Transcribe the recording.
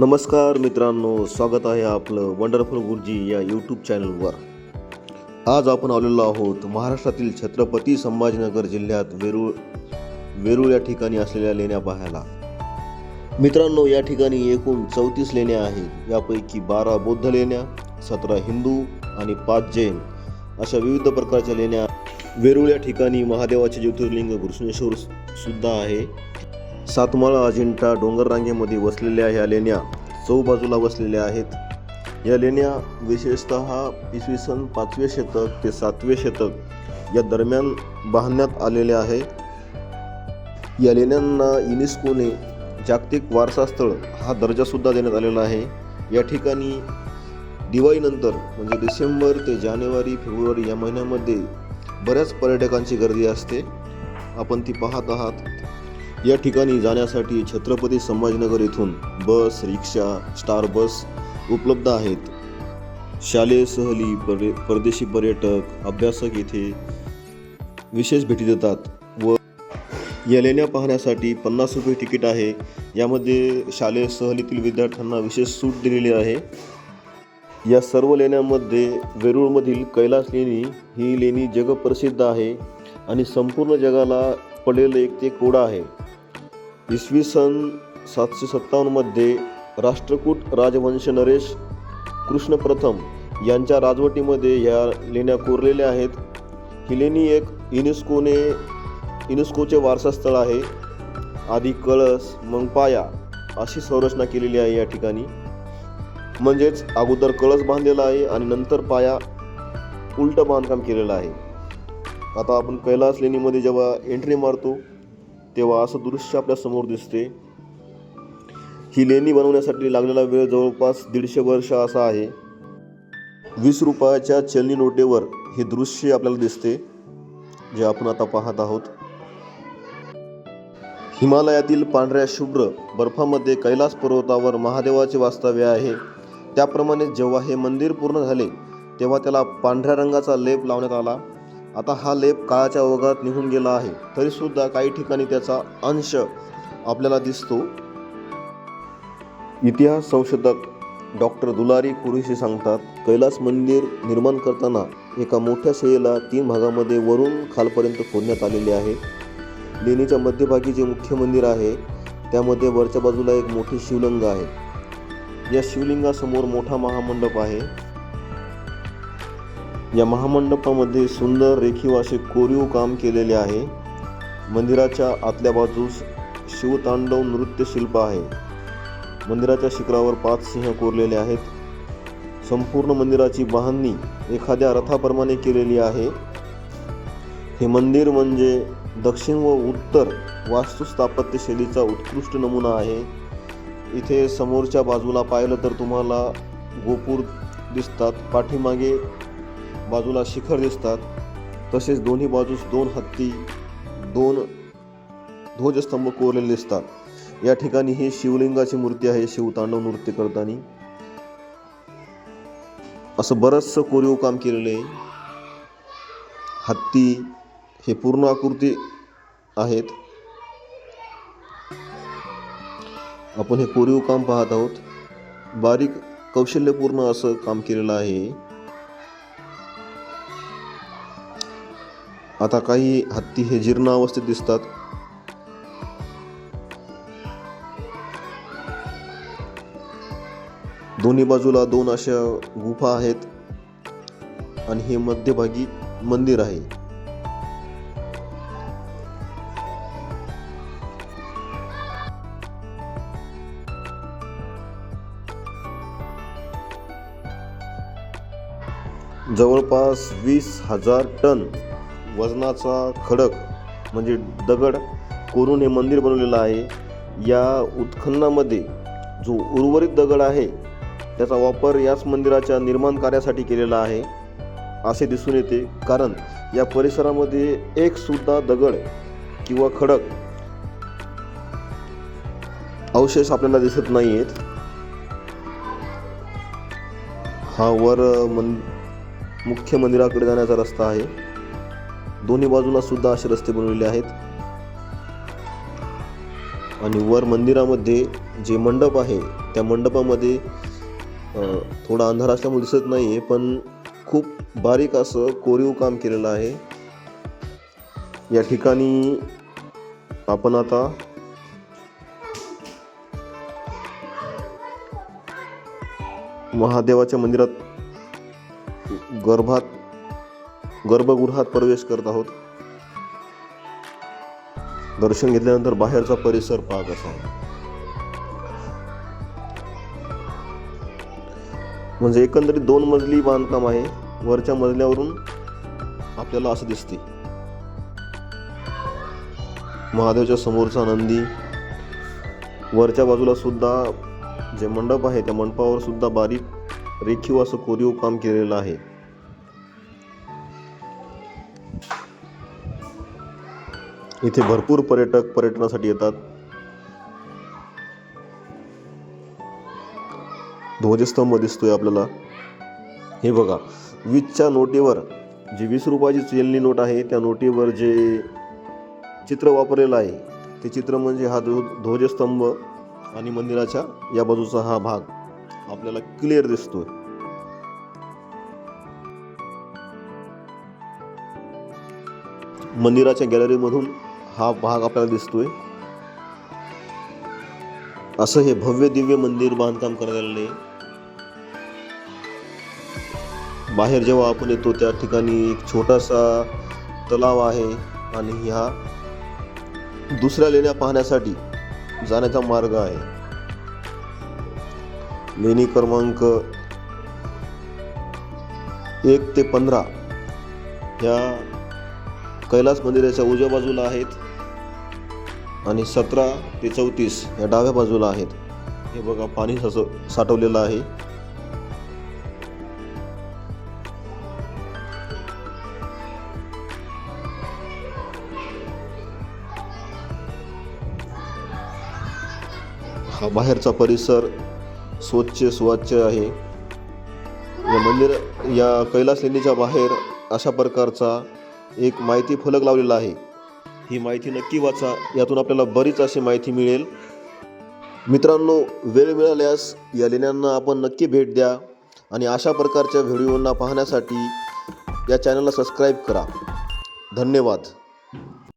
नमस्कार मित्रांनो स्वागत आहे आपलं वंडरफुल गुरुजी या यूट्यूब चॅनलवर आज आपण आलेलो आहोत महाराष्ट्रातील छत्रपती संभाजीनगर जिल्ह्यात वेरूळ वेरूळ या ठिकाणी असलेल्या लेण्या पाहायला. मित्रांनो या ठिकाणी एकूण चौतीस लेण्या आहेत. यापैकी बारा बौद्ध लेण्या सतरा हिंदू आणि पाच जैन अशा विविध प्रकारच्या लेण्या वेरूळ या ठिकाणी महादेवाचे ज्योतिर्लिंग घृष्णेश्वर सुद्धा आहे. सातमाळा अजिंठा डोंगररांगेमध्ये वसलेल्या ह्या लेण्या चौबाजूला वसलेल्या आहेत. या लेण्या विशेषत इसवी सन पाचवे शतक ते सातवे शतक या दरम्यान बांधण्यात आलेल्या आहे. या लेण्यांना युनेस्कोने जागतिक वारसास्थळ हा दर्जासुद्धा देण्यात आलेला आहे. या ठिकाणी दिवाळीनंतर म्हणजे डिसेंबर ते जानेवारी फेब्रुवारी या महिन्यामध्ये बऱ्याच पर्यटकांची गर्दी असते. आपण ती पाहत आहात. या ठिकाणी जाण्यासाठी छत्रपती संभाजीनगर येथून बस रिक्षा स्टार बस उपलब्ध आहेत. शालेय सहली परे परदेशी पर्यटक अभ्यासक येथे विशेष भेटी देतात व या लेण्या पाहण्यासाठी पन्नास रुपये तिकीट आहे. यामध्ये शालेय सहलीतील विद्यार्थ्यांना विशेष सूट दिलेली आहे. या सर्व लेण्यांमध्ये वेरूळमधील कैलास लेणी ही लेणी जगप्रसिद्ध आहे आणि संपूर्ण जगाला पडलेलं एक ते कोडा आहे. इसवी सन सातशे सत्तावन्नमध्ये राष्ट्रकूट राजवंश नरेश कृष्ण प्रथम यांच्या राजवटीमध्ये या लेण्या कोरलेल्या आहेत. ही लेणी एक युनेस्कोने युनेस्कोचे वारसास्थळ आहे. आधी कळस मग पाया अशी संरचना केलेली आहे या ठिकाणी. म्हणजेच अगोदर कळस बांधलेला आहे आणि नंतर पाया उलटं बांधकाम केलेलं आहे. आता आपण कैलास लेणीमध्ये जेव्हा एंट्री मारतो तेव्हा असं दृश्य आपल्यासमोर दिसते. ही लेणी बनवण्यासाठी लागलेला वेळ जवळपास दीडशे वर्ष असा आहे. वीस रुपयाच्या चलनी नोटेवर हे दृश्य आपल्याला दिसते जे आपण आता पाहत आहोत. हिमालयातील पांढऱ्या शुभ्र बर्फामध्ये कैलास पर्वतावर महादेवाचे वास्तव्य आहे. त्याप्रमाणे जेव्हा हे मंदिर पूर्ण झाले तेव्हा त्याला पांढऱ्या रंगाचा लेप लावण्यात आला. आता हा लेप काळाच्या ओघात निघून गेला आहे. तरीसुद्धा काही ठिकाणी त्याचा अंश आपल्याला दिसतो. इतिहास संशोधक डॉक्टर दुलारी कुरेशी सांगतात कैलास मंदिर निर्माण करताना एका मोठ्या शिळेला तीन भागामध्ये वरून खालपर्यंत फोडण्यात आलेले आहे. लेणीच्या मध्यभागी जे मुख्य मंदिर आहे त्यामध्ये वरच्या बाजूला एक मोठी शिवलिंग आहे. या शिवलिंगासमोर मोठा महामंडप आहे. या महामंडपामध्ये सुंदर रेखीव असे कोरीव काम केलेले आहे. मंदिराच्या आतल्या बाजूस शिवतांडव नृत्य शिल्प आहे. मंदिराच्या शिखरावर पाच सिंह कोरलेले आहेत. संपूर्ण मंदिराची बांधणी एखाद्या रथाप्रमाणे केलेली आहे. हे मंदिर म्हणजे दक्षिण व उत्तर वास्तुस्थापत्य शैलीचा उत्कृष्ट नमुना आहे. इथे समोरच्या बाजूला पाहिलं तर तुम्हाला गोपूर दिसतात. पाठीमागे बाजूला शिखर दिसतात. तसेच दोन्ही बाजूस दोन हत्ती दोन ध्वजस्तंभ कोरलेले दिसतात. या ठिकाणी ही शिवलिंगाची मूर्ती आहे. शिवतांडव नृत्य करताना. असं बरंचसं कोरीव काम केलेलं आहे. हत्ती हे पूर्ण आकृती आहेत. आपण हे कोरीव काम पाहत आहोत. बारीक कौशल्यपूर्ण असं काम केलेलं आहे. आता काही हत्ती हे जीर्ण अवस्थेत दिसतात. दोन्ही बाजूला दोन अशा गुफा आहेत आणि हे मध्यभागी मंदिर आहे. जवळपास वीस हजार टन वजनाचा खडक म्हणजे दगड कोरून हे मंदिर बनवलेलं आहे. या उत्खननामध्ये जो उर्वरित दगड आहे त्याचा वापर याच मंदिराच्या निर्माण कार्यासाठी केलेला आहे असे दिसून येते. कारण या परिसरामध्ये एक सुद्धा दगड किंवा खडक अवशेष आपल्याला दिसत नाही आहेत हा वर मन मुख्य मंदिराकडे जाण्याचा रस्ता आहे. दोन्ही बाजूला सुद्धा असे रस्ते बनवलेले आहेत. आणि वर मंदिरामध्ये जे मंडप आहे त्या मंडपामध्ये थोडा अंधार असल्यामुळे दिसत नाही आहे पण खूप बारीक असं कोरीव काम केलेलं आहे. या ठिकाणी आपण आता महादेवाच्या मंदिरात गर्भात गर्भगृहात प्रवेश करत आहोत. दर्शन घेतल्यानंतर बाहेरचा परिसर पहा कसा आहे म्हणजे एकंदरीत दोन मजली बांधकाम आहे. वरच्या मजल्यावरून आपल्याला असं दिसते. महादेवच्या समोरचा नंदी. वरच्या बाजूला सुद्धा जे मंडप आहे त्या मंडपावर सुद्धा बारीक रेखीव असं कोरीव काम केलेलं आहे. इथे भरपूर पर्यटक पर्यटनासाठी येतात. ध्वजस्तंभ दिसतोय आपल्याला. हे बघा वीसच्या नोटीवर जी वीस रुपयाची चेलनी नोट आहे त्या नोटीवर जे चित्र वापरलेलं आहे ते चित्र म्हणजे हा ध्व ध्वजस्तंभ आणि मंदिराच्या या बाजूचा हा भाग आपल्याला क्लिअर दिसतोय. मंदिराच्या गॅलरीमधून हा भाग आपल्याला दिसतोय. असं हे भव्य दिव्य मंदिर बांधकाम करण्यात आलेलं आहे बाहेर जेव्हा आपण येतो त्या ठिकाणी एक छोटासा तलाव आहे आणि ह्या दुसऱ्या लेण्या पाहण्यासाठी जाण्याचा मार्ग आहे. लेणी क्रमांक एक ते पंधरा ह्या कैलास मंदिराच्या उजव्या बाजूला आहेत. आणि सतरा ते चौतीस या डाव्या बाजूला आहेत. हे बघा पाणी सस- साठवलेलं आहे. हा बाहेरचा परिसर स्वच्छ स्वच्छ आहे. या मंदिर या कैलास लेणीच्या बाहेर अशा प्रकारचा एक माहिती फलक लावलेला आहे. ही माहिती नक्की वाचा. यातून आपल्याला बरीच अशी माहिती मिळेल. मित्रांनो वेळ मिळाल्यास या लेण्यांना आपण नक्की भेट द्या आणि अशा प्रकारच्या व्हिडिओंना पाहण्यासाठी या चॅनलला सबस्क्राईब करा. धन्यवाद.